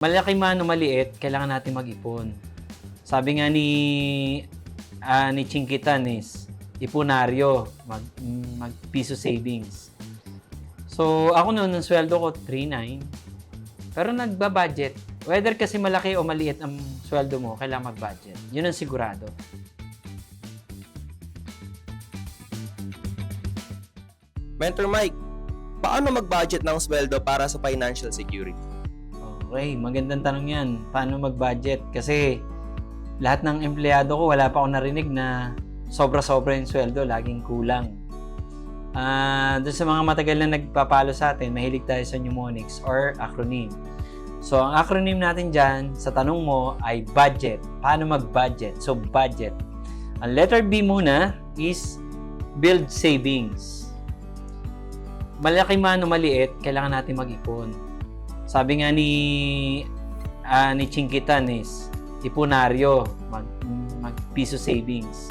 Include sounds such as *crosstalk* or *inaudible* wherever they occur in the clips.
Malaki man o maliit, kailangan natin mag-ipon. Sabi nga ni ah, ni Chinkitan is ipunaryo, mag, mag piso savings. So, ako noon, ang sweldo ko 3.9. Pero nagba-budget. Whether kasi malaki o maliit ang sweldo mo, kailangan mag-budget. Yun ang sigurado. Mentor Mike, paano mag-budget ng sweldo para sa financial security? Okay, magandang tanong yan. Paano mag-budget? Kasi lahat ng empleyado ko, wala pa ako narinig na sobra-sobra yung sweldo, laging kulang. Ah, doon sa mga matagal na nagpapalo sa atin, mahilig tayo sa mnemonics or acronym. So, ang acronym natin dyan, sa tanong mo, ay budget. Paano mag-budget? So, budget. Ang letter B muna is build savings. Malaki man o maliit, kailangan natin mag-ipon. Sabi nga ni ah, ni Chinkitan is ipunaryo, mag, mag piso savings.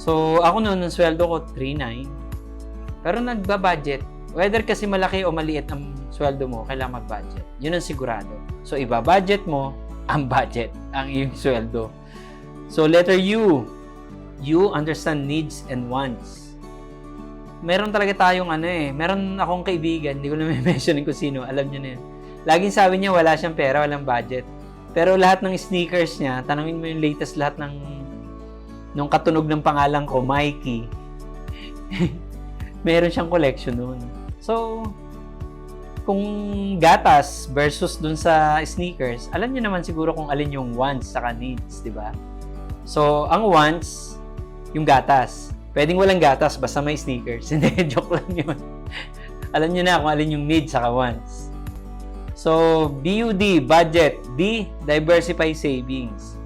So, ako noon, ang sweldo ko 3.9. Pero nagba-budget. Whether kasi malaki o maliit ang sweldo mo, kailangan mag-budget. Yun ang sigurado. So, iba-budget mo ang *laughs* budget, ang iyong sweldo. So, letter U. You understand needs and wants. Meron talaga tayong ano eh. Meron akong kaibigan, hindi ko na *laughs* may mentionin kung sino, alam niyo na yun. Laging sabi niya, wala siyang pera, walang budget. Pero lahat ng sneakers niya, tanongin mo yung latest lahat ng nung katunog ng pangalan ko, Mikey. *laughs* meron siyang collection nun. So, kung gatas versus dun sa sneakers, alam niyo naman siguro kung alin yung wants saka needs, di ba? So, ang wants, yung gatas. Pwedeng walang gatas, basta may sneakers. *laughs* Hindi, joke lang yun. alam niyo na kung alin yung needs saka wants. So, BUD, budget. D, diversify savings.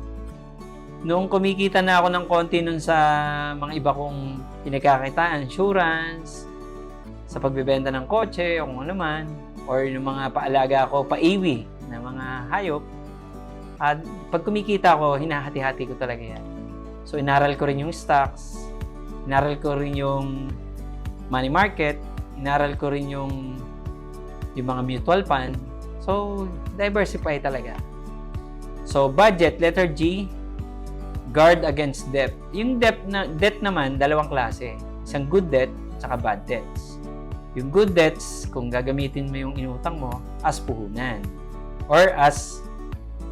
Nung kumikita na ako ng konti nun sa mga iba kong pinagkakitaan, insurance, sa pagbebenta ng kotse o kung ano man, or yung mga paalaga ko, paiwi na mga hayop, at pag kumikita ko, hinahati-hati ko talaga yan. So, inaral ko rin yung stocks, inaral ko rin yung money market, inaral ko rin yung yung mga mutual fund. So, diversify talaga. So, budget, letter G, guard against debt. Yung debt na debt naman dalawang klase. Isang good debt saka bad debts. Yung good debts kung gagamitin mo yung inutang mo as puhunan or as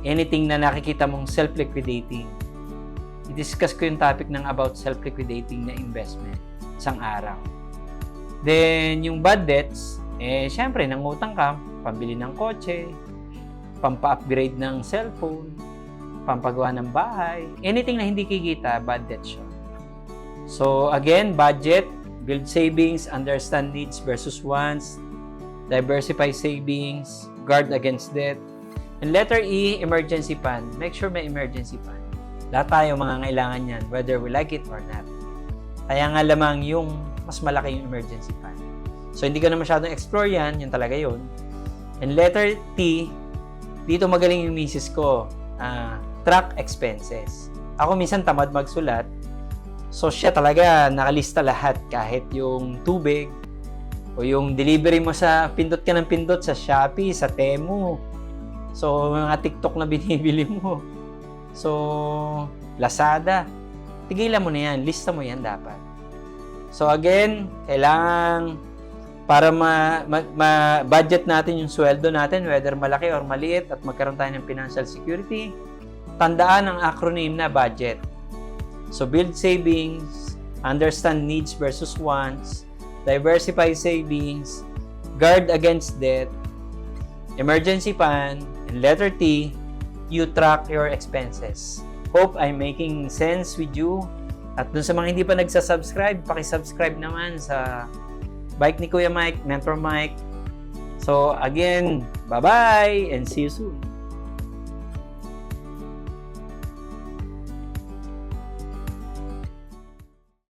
anything na nakikita mong self-liquidating. I-discuss ko yung topic ng about self-liquidating na investment isang araw. Then, yung bad debts, eh, syempre, nangutang ka, pambili ng kotse, pampa-upgrade ng cellphone, pampagawa ng bahay, anything na hindi kikita, bad debt siya. So again, budget, build savings, understand needs versus wants, diversify savings, guard against debt. And letter E, emergency fund. Make sure may emergency fund. Lahat tayo mga kailangan yan, whether we like it or not. Kaya nga lamang yung mas malaki yung emergency fund. So hindi ko na masyadong explore yan, yun talaga yun. And letter T, dito magaling yung misis ko. Ah, track expenses. Ako minsan tamad magsulat. So siya talaga nakalista lahat kahit yung tubig o yung delivery mo sa pindot ka ng pindot sa Shopee, sa Temu. So mga TikTok na binibili mo. So Lazada. Tigilan mo na yan, lista mo yan dapat. So again, kailangan para ma, ma, ma- budget natin yung sweldo natin, whether malaki or maliit, at magkaroon tayo ng financial security, tandaan ang acronym na budget. So, build savings, understand needs versus wants, diversify savings, guard against debt, emergency fund, and letter T, you track your expenses. Hope I'm making sense with you. At dun sa mga hindi pa nagsasubscribe, pakisubscribe naman sa Bike ni Kuya Mike, Mentor Mike. So, again, bye-bye and see you soon.